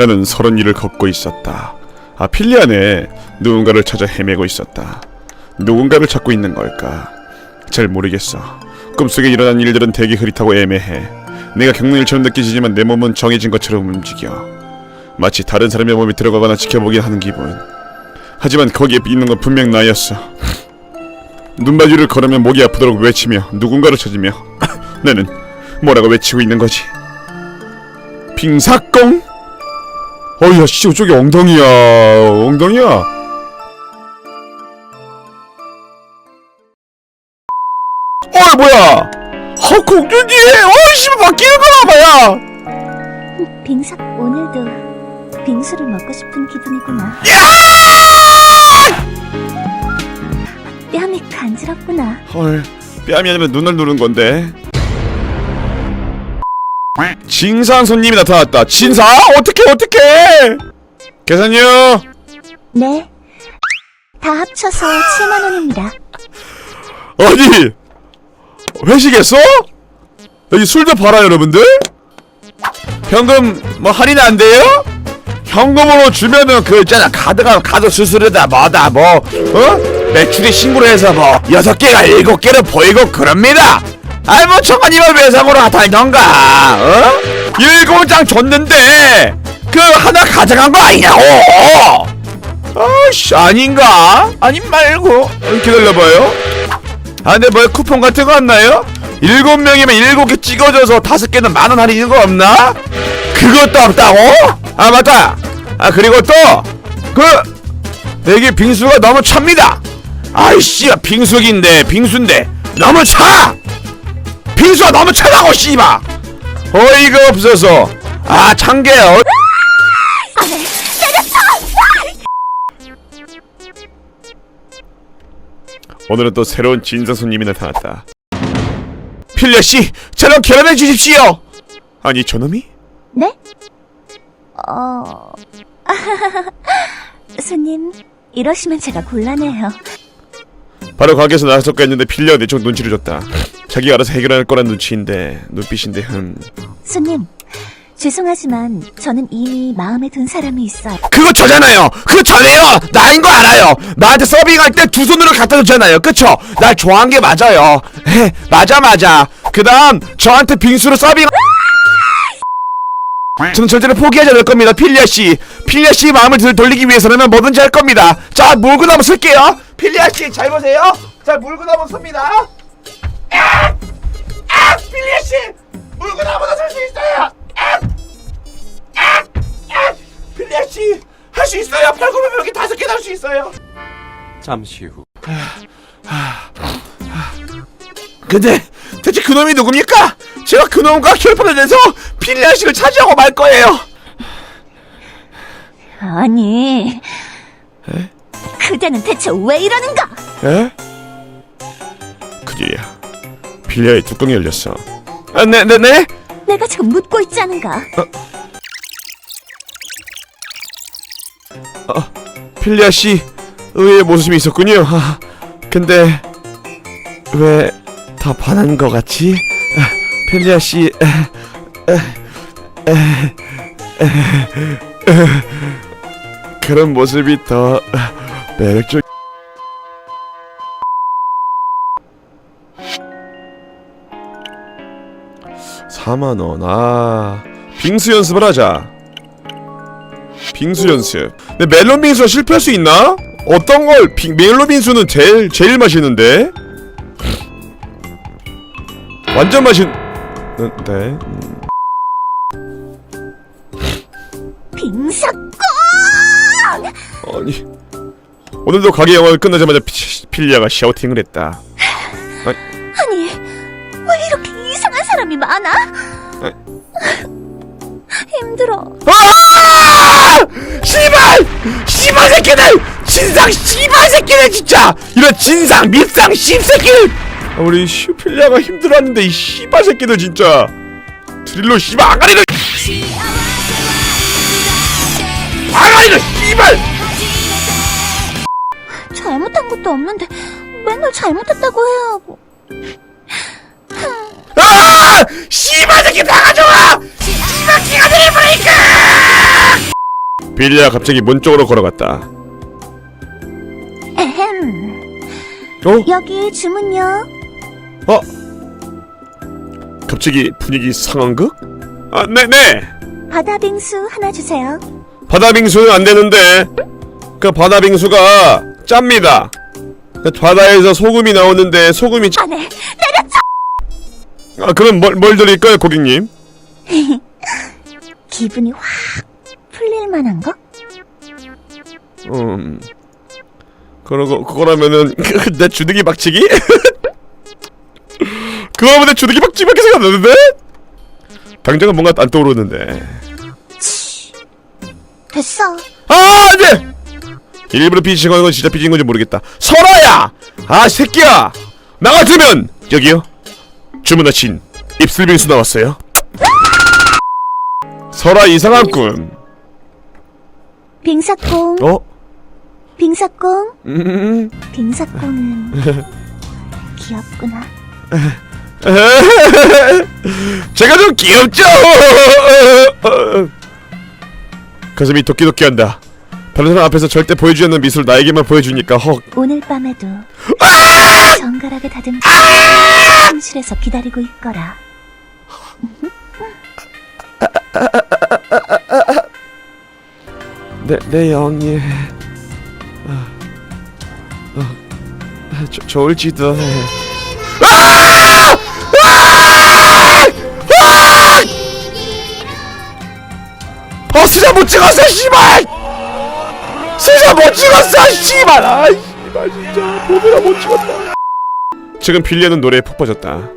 나는 서른 일을 걷고 있었다. 아 필리아네 누군가를 찾아 헤매고 있었다. 누군가를 찾고 있는 걸까? 잘 모르겠어. 꿈속에 일어난 일들은 되게 흐릿하고 애매해. 내가 겪는 일처럼 느껴지지만 내 몸은 정해진 것처럼 움직여. 마치 다른 사람의 몸에 들어가거나 지켜보긴 하는 기분. 하지만 거기에 있는 건 분명 나였어. 눈바주를 걸으며 목이 아프도록 외치며 누군가를 찾으며 나는 뭐라고 외치고 있는 거지. 빙사công? 어이야 씨 저기 엉덩이야. 엉덩이야? 어이 뭐야? 어 공주님 어이씨 바뀌는 거나 봐야! 빙삭 오늘도 빙수를 먹고 싶은 기분이구나. 뺨이 간지럽구나. 헐 뺨이 아니면 눈을 누른 건데 진상 손님이 나타났다 진상 어떻게 어떻게 계산요 네. 다 합쳐서 7만 원입니다. 아니 회식했어? 여기 술도 팔아 여러분들? 현금 뭐 할인 안 돼요? 현금으로 주면은 그 있잖아 카드가 카드 수수료다 뭐다 뭐 어? 매출이 신고를 해서 뭐 여섯 개가 일곱 개로 보이고 그럽니다 아이 뭐 천만 이만 배상으로 하다던가 어? 일곱 장 줬는데 그 하나 가져간 거 아니냐고 아씨 아닌가? 아님 말고 어, 기다려봐요 아 근데 뭐 쿠폰 같은 거 없나요? 일곱 명이면 일곱 개 찍어줘서 다섯 개는 만 원 할인 거 없나? 그것도 없다고? 아 맞다 아 그리고 또그 여기 빙수가 너무 찹니다 아이씨 빙수기인데 빙수인데 너무 차 빙수가 너무 차다고 씨발 어이가 없어서 아 찬게 어... 오늘은 또 새로운 진상 손님이 나타났다. 필려 씨, 저랑 결혼해 주십시오. 아니 저놈이? 네? 어... 손님, 이러시면 제가 곤란해요. 바로 가게에서 나섰고 했는데 필려 내쪽 눈치를 줬다. 자기가 알아서 해결할 거란 눈치인데 눈빛인데 흠. 손님, 죄송하지만 저는 이미 마음에 든 사람이 있어요. 그거 저잖아요. 그거 저네요. 나인 거 알아요. 나한테 서빙할 때 두 손으로 갖다 줬잖아요. 그쵸? 날 좋아한 게 맞아요. 에, 맞아 맞아. 그다음 저한테 빙수로 서빙. 저는 절대로 포기하지 않을 겁니다, 필리아 씨. 필리아 씨 마음을 들- 돌리기 위해서는 뭐든지 할 겁니다. 자, 물구나무 쓸게요. 필리아 씨, 잘 보세요. 자, 물구나무 씁니다. 아! 아! 필리아 씨, 물구나무도 쓸수 있어요. 아! 아! 아! 씨, 할 수 있어요. 팔굽혀 펴기 다섯 개할수 있어요. 잠시 후 근데 대체 그놈이 누굽니까? 제가 그놈과 결판을 내서 필리아 씨를 차지하고 말 거예요. 아니... 그대는 대체 왜 이러는가? 에? 그일이야. 필리아의 뚜껑이 열렸어. 아, 네, 네, 네? 내가 지금 묻고 있지 않은가? 필리아 씨 의외의 모습이 있었군요. 아, 근데 왜더 반한 것 같지? 아, 필리아 씨 에, 에, 에, 에, 에, 그런 모습이 더 매력적. 사만 원. 아 빙수 연습을 하자. 빙수 연습. 근데 멜론 빙수가 실패할 수 있나? 어떤 걸 빙, 멜론 빙수는 제일 제일 맛있는데. 완전 맛있는데. 음. 빙삭 아니 오늘도 가게 영업이 끝나자마자 피, 필리아가 샤우팅을 했다. 아니 왜 이렇게 사람이 많아? 힘들어 아! 씨발! 씨발 새끼들! 진상 씨발 새끼들 진짜! 이런 진상 밉상 씹새끼들! 아, 우리 슈필리아가 힘들었는데 이 씨발 새끼들 진짜! 드릴로 씨발 아가리를! 아가리를 씨발! 잘못한 것도 없는데 맨날 잘못했다고 해야 하고 아! 씨발 새끼 다 가져와! 씨발 기가 들이 브레이크! 빌리가 갑자기 문 쪽으로 걸어갔다. 에헴. 어? 여기 주문요. 어? 갑자기 분위기 상황극? 아, 네, 네. 바다 빙수 하나 주세요. 바다 빙수는 안 되는데 그 바다 빙수가 짭니다. 그 바다에서 소금이 나오는데 소금이 짜... 안에 내려쳐. 아 그럼 뭘, 뭘 드릴까요 고객님? 기분이 확 풀릴 만한 거? 음 그러고 그거라면은 내 주둥이 박치기? 그거면 내 주둥이 박치기밖에 생각 안 나는데? 당장은 뭔가 안 떠오르는데 됐어. 아 안 돼! 일부러 삐진 건 진짜 삐진 건지 모르겠다 설아야! 아 새끼야! 나 같으면 여기요 주문하신 입술빙수 나왔어요 설아 이상한 꾼 빙사콩, 어? 빙사콩, 음... 빙사콩은 귀엽구나. 제가 좀 귀엽죠? 가슴이 도끼도끼한다 다른 사람 앞에서 절대 보여주지 않는 미술 나에게만 보여주니까 헉 오늘 밤에도 정갈하게 다듬 침실에서 기다리고 있거라. 네, 네 형님 아, 아, 아, 저, 좋을지도 해 아! 아! 아! 어 수자 못 찍었어 씨발 수자 못 찍었어 씨발 아 씨발 진짜 보느라 못 찍었다 지금 빌리는 노래에 푹 빠졌다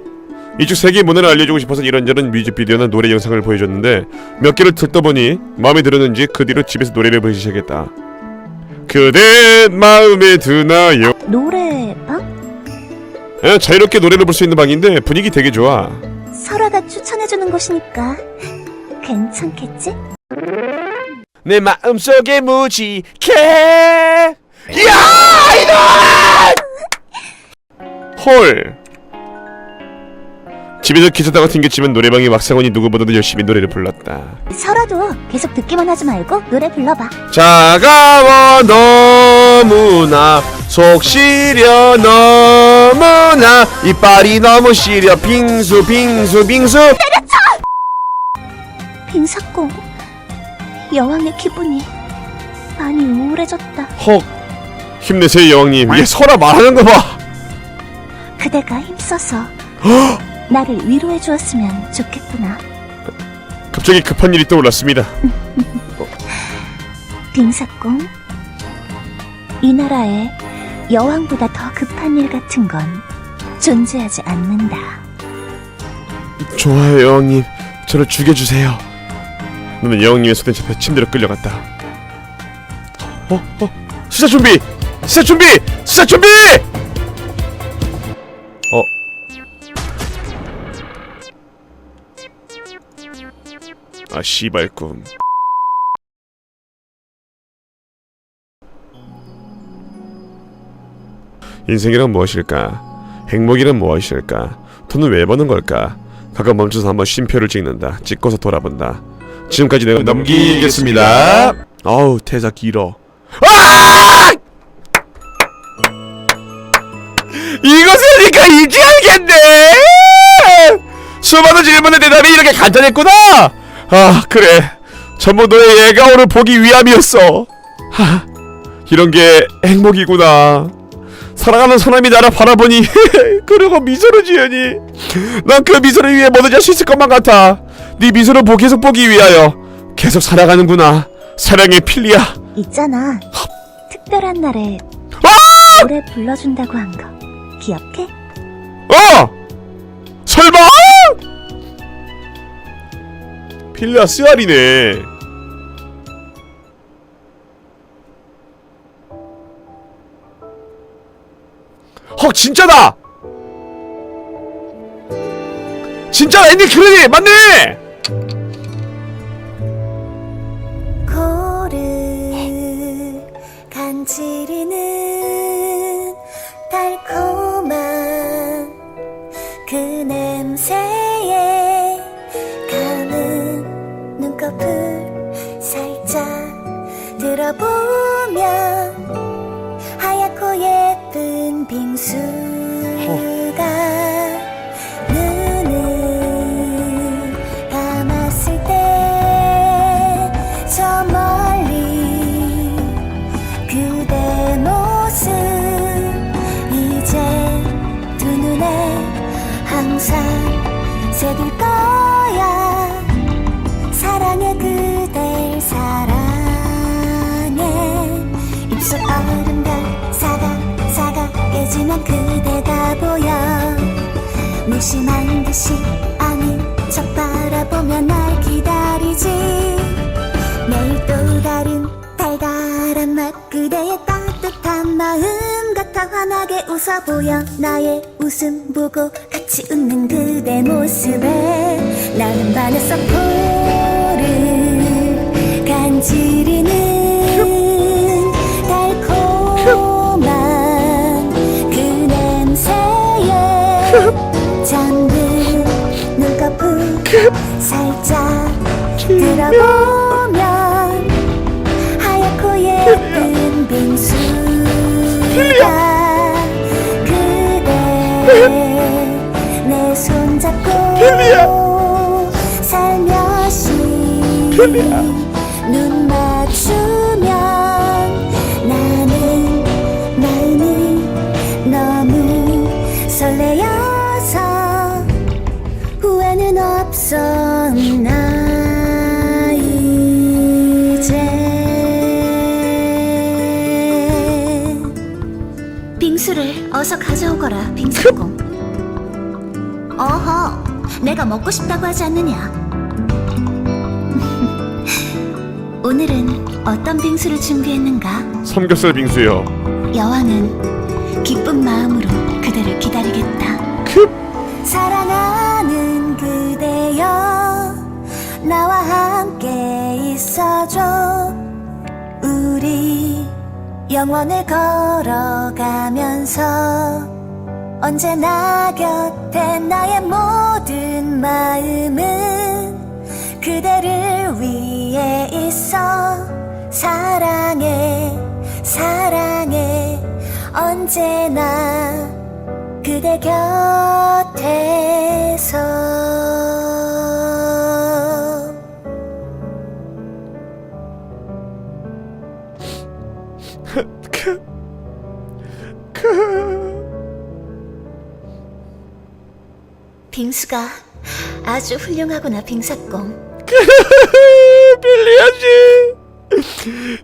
이쪽 세계 문화를 알려주고 싶어서 이런저런 뮤직비디오나 노래 영상을 보여줬는데 몇 개를 듣다 보니 마음에 들었는지 그 뒤로 집에서 노래를 부르기 시작했다. 그대 마음에 드나요? 노래방? 예, 자유롭게 노래를 부를 수 있는 방인데 분위기 되게 좋아. 설아가 추천해주는 곳이니까 괜찮겠지? 내 마음속에 무지개. 야 이놈! 헐. 집에서 기사 다가 튕겨치면 노래방의 왁상원이 누구보다도 열심히 노래를 불렀다. 설아도 계속 듣기만 하지 말고 노래 불러봐. 차가워 너무나. 속 시려 너무나. 이빨이 너무 시려. 빙수 빙수 빙수. 빙사콩 여왕의 기분이 많이 우울해졌다. 헉 힘내세요 여왕님 얘 설아 말하는 거봐 그대가 힘써서 나를 위로해 주었으면 좋겠구나. 갑자기 급한 일이 떠올랐습니다 빙사콩 이 나라에 여왕보다 더 급한 일 같은 건 존재하지 않는다. 좋아요 여왕님 저를 죽여주세요 나는 여왕님의 손에 잡혀 침대로 끌려갔다 어? 어? 수사 준비! 수사 준비! 수사 준비! 어? 아 씨발 꿈 인생이란 무엇일까? 행복이란 무엇일까? 돈은 왜 버는 걸까? 가끔 멈춰서 한번 쉼표를 찍는다. 찍고서 돌아본다. 지금까지 내가 넘기겠습니다. 어우 태자 길어. 아! 이거 쓰니까 이제 알겠네. 수많은 질문의 대답이 이렇게 간단했구나. 아 그래. 전부 너의 예가오를 보기 위함이었어. 하, 이런 게 행복이구나. 사랑하는 사람이 나를 바라보니 그러고 미소를 지으니 난 그 미소를 위해 뭐든지 할 수 있을 것만 같아 네 미소를 보 계속 보기 위하여 계속 살아가는구나 사랑의 필리야 있잖아. 특별한 날에 아! 노래 불러준다고 한 거. 기억해? 어! 설마? 필리아 쓰알이네 헉 진짜다! 진짜 앤디 크레디 맞네! 들어보면 하얗고 예쁜 빙수. 난 그대가 보여. 무심한 듯이 아닌 척 바라보며 날 기다리지. 매일 또 다른 달달한 맛 그대의 따뜻한 마음 같아 환하게 웃어 보여. 나의 웃음 보고 같이 웃는 그대 모습에 나는 반했어 코를 간지리는 손잡고 살며시 눈 맞추면 나는 마음이 너무 설레어서 후회는 없어 나 이제. 빙수를 어서 가져오거라 빙수공. 어허 내가 먹고 싶다고 하지 않느냐 오늘은 어떤 빙수를 준비했는가 삼겹살 빙수요. 여왕은 기쁜 마음으로 그대를 기다리겠다 크. 사랑하는 그대여 나와 함께 있어줘 우리 영원을 걸어가면서 언제나 곁에 나의 모든 마음은 그대를 위해 있어. 사랑해 사랑해. 언제나 그대 곁에서 빙수가 아주 훌륭하구나 빙사공 빌리 아씨,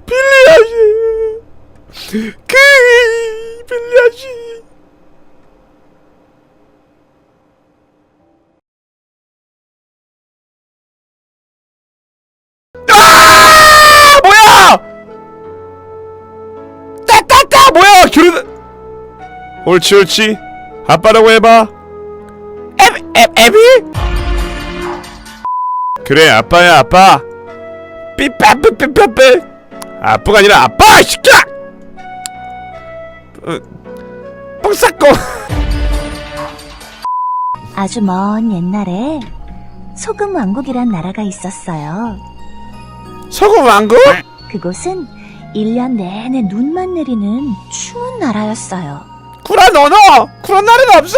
빌리 아씨, 그 빌리 아씨. 아 뭐야? 따따따 뭐야? 결혼. 옳지 옳지. 아빠라고 해봐. 에비? 그래 아빠야 아빠 삐빠삐삐빠삐 아빠가 아니라 아빠 시켜 어, 뽕싸고 아주 먼 옛날에 소금 왕국이란 나라가 있었어요. 소금 왕국? 그곳은 1년 내내 눈만 내리는 추운 나라였어요. 구라 너너 그런 나라는 없어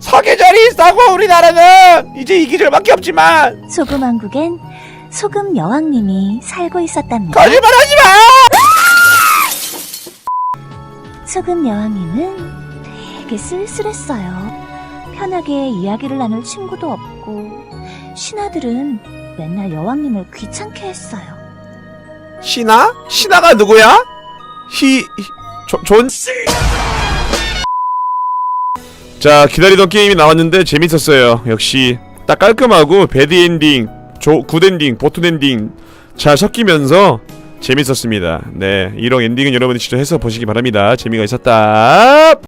사계절이 있다고 우리나라는 이제 이 계절밖에 없지만 소금 왕국엔 소금 여왕님이 살고 있었답니다. 거짓말하지 마 소금 여왕님은 되게 쓸쓸했어요. 편하게 이야기를 나눌 친구도 없고 신하들은 맨날 여왕님을 귀찮게 했어요. 신하? 신하가 누구야? 히... 조, 존? 자 기다리던 게임이 나왔는데 재밌었어요. 역시 딱 깔끔하고 배드 엔딩 조, 굿 엔딩 보트엔딩 잘 섞이면서 재밌었습니다. 네 이런 엔딩은 여러분이 직접 해서 보시기 바랍니다. 재미가 있었다